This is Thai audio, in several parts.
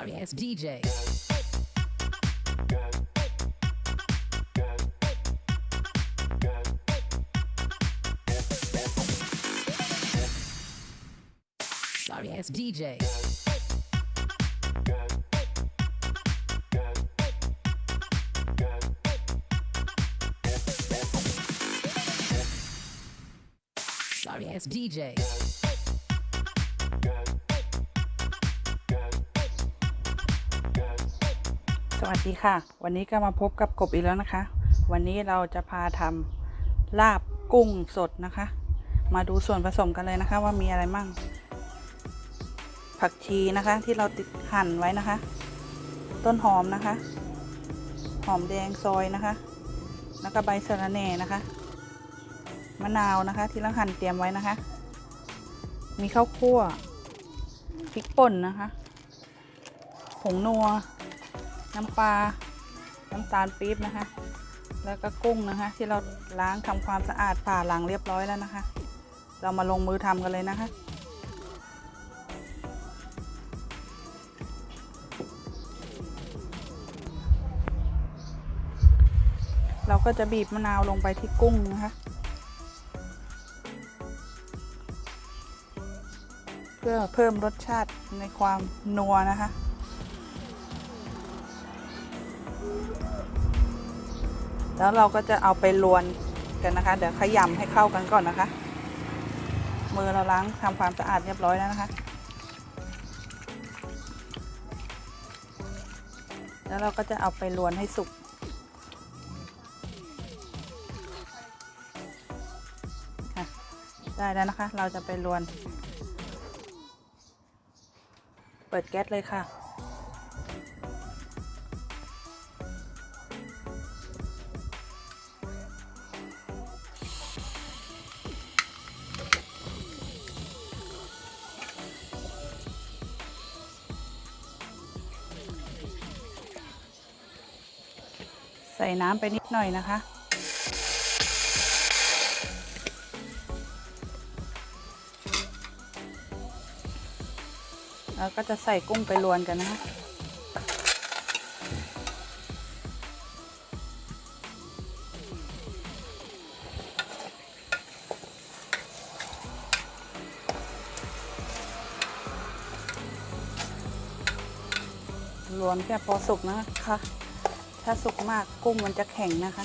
sorry, it's DJ. Sorry, it's DJ. Sorry, DJ. สวัสดีค่ะ วันนี้ก็มาพบกับกบอีกแล้วนะคะ วันนี้เราจะพาทำลาบกุ้งสดนะคะ มาดูส่วนผสมกันเลยนะคะ ว่ามีอะไรมั่ง ผักชีนะคะที่เราติดหั่นไว้นะคะ ต้นหอมนะคะ หอมแดงซอยนะคะ แล้วก็ใบสะระแหน่นะคะ มะนาวนะคะ ที่เราหั่นเตรียมไว้นะคะ มีข้าวคั่วพริกป่นนะคะ ผงนัว น้ำปลา น้ำตาลปี๊บนะคะ แล้วก็กุ้งนะคะ ที่เราล้างทำความสะอาดผ่าหลังเรียบร้อยแล้วนะคะ เรามาลงมือทำกันเลยนะคะเราก็จะบีบมะนาวลงไปที่กุ้งนะคะ เพื่อเพิ่มรสชาติในความนัวนะคะ แล้วเราก็จะเอาไปลวนกันนะคะ เดี๋ยวขยำให้เข้ากันก่อนนะคะ มือเราล้างทำความสะอาดเรียบร้อยแล้วนะคะ แล้วเราก็จะเอาไปลวนให้สุกค่ะได้แล้วนะคะ เราจะไปลวน เปิดแก๊สเลยค่ะ น้ำไปนิดหน่อยนะคะ แล้วก็จะใส่กุ้งไปรวนกันนะคะรวนแค่พอสุกนะคะ ถ้าสุกมากกุ้งมันจะแข็งนะคะ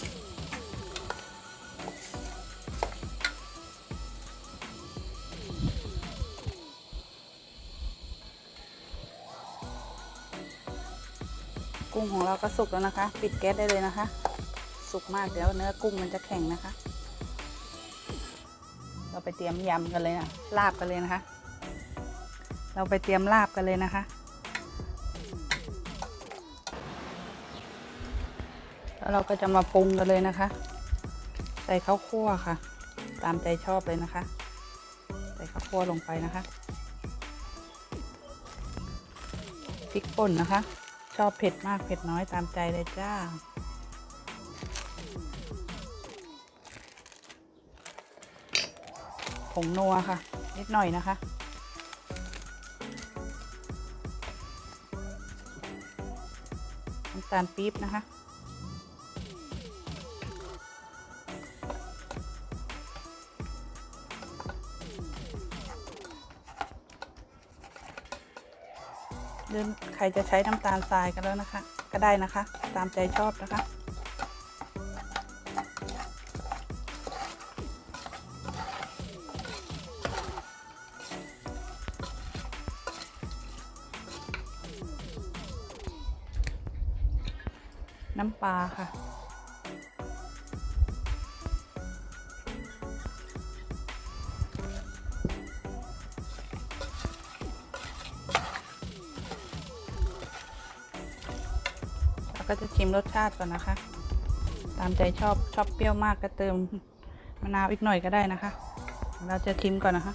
กุ้งของเราก็สุกแล้วนะคะ ปิดแก๊สได้เลยนะคะ สุกมากเดี๋ยวเนื้อกุ้งมันจะแข็งนะคะ เราไปเตรียมยำกันเลยนะลาบกันเลยนะคะ เราไปเตรียมลาบกันเลยนะคะ แล้วเราก็จะมาปรุงกันเลยนะคะ ใส่ข้าวคั่วค่ะ ตามใจชอบเลยนะคะ ใส่ข้าวคั่วลงไปนะคะพริกป่นนะคะ ชอบเผ็ดมากเผ็ดน้อยตามใจเลยจ้า ผงนัวค่ะ นิดหน่อยนะคะน้ำตาลปี๊บนะคะ รือใครจะใช้น้ำตาลทรายก็แล้วนะคะ ก็ได้นะคะ ตามใจชอบนะคะ น้ำปลาค่ะ ก็จะชิมรสชาติก่อนนะคะ ตามใจชอบชอบเปรี้ยวมากก็เติมมะนาวอีกหน่อยก็ได้นะคะ เราจะชิมก่อนนะคะ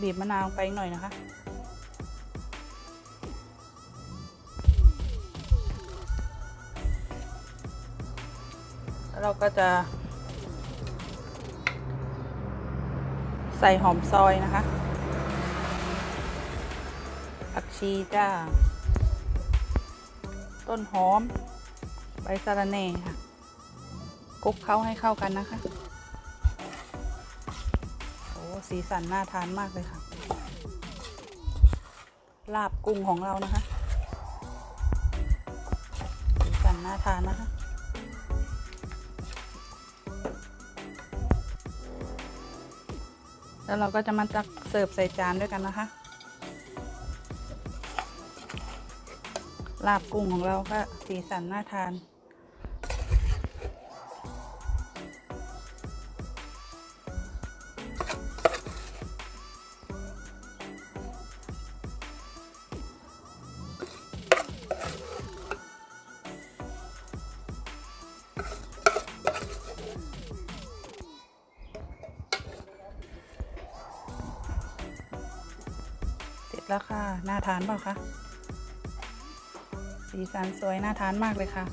บีบมะนาวไปอีกหน่อยนะคะแล้วเราก็จะ ใส่หอมซอยนะคะ ผักชีจ้า ต้นหอม ใบสะระแหน่ค่ะคลุกเข้าให้เข้ากันนะคะ โอ้ สีสันน่าทานมากเลยค่ะ ลาบกุ้งของเรานะคะ สีสันน่าทานนะคะแล้วเราก็จะมาตักเสิร์ฟใส่จานด้วยกันนะคะ ลาบกุ้งของเราก็สีสันน่าทาน เสร็จแล้วค่ะ น่าทานเปล่าคะ สีสันสวยน่าทานมากเลยค่ะ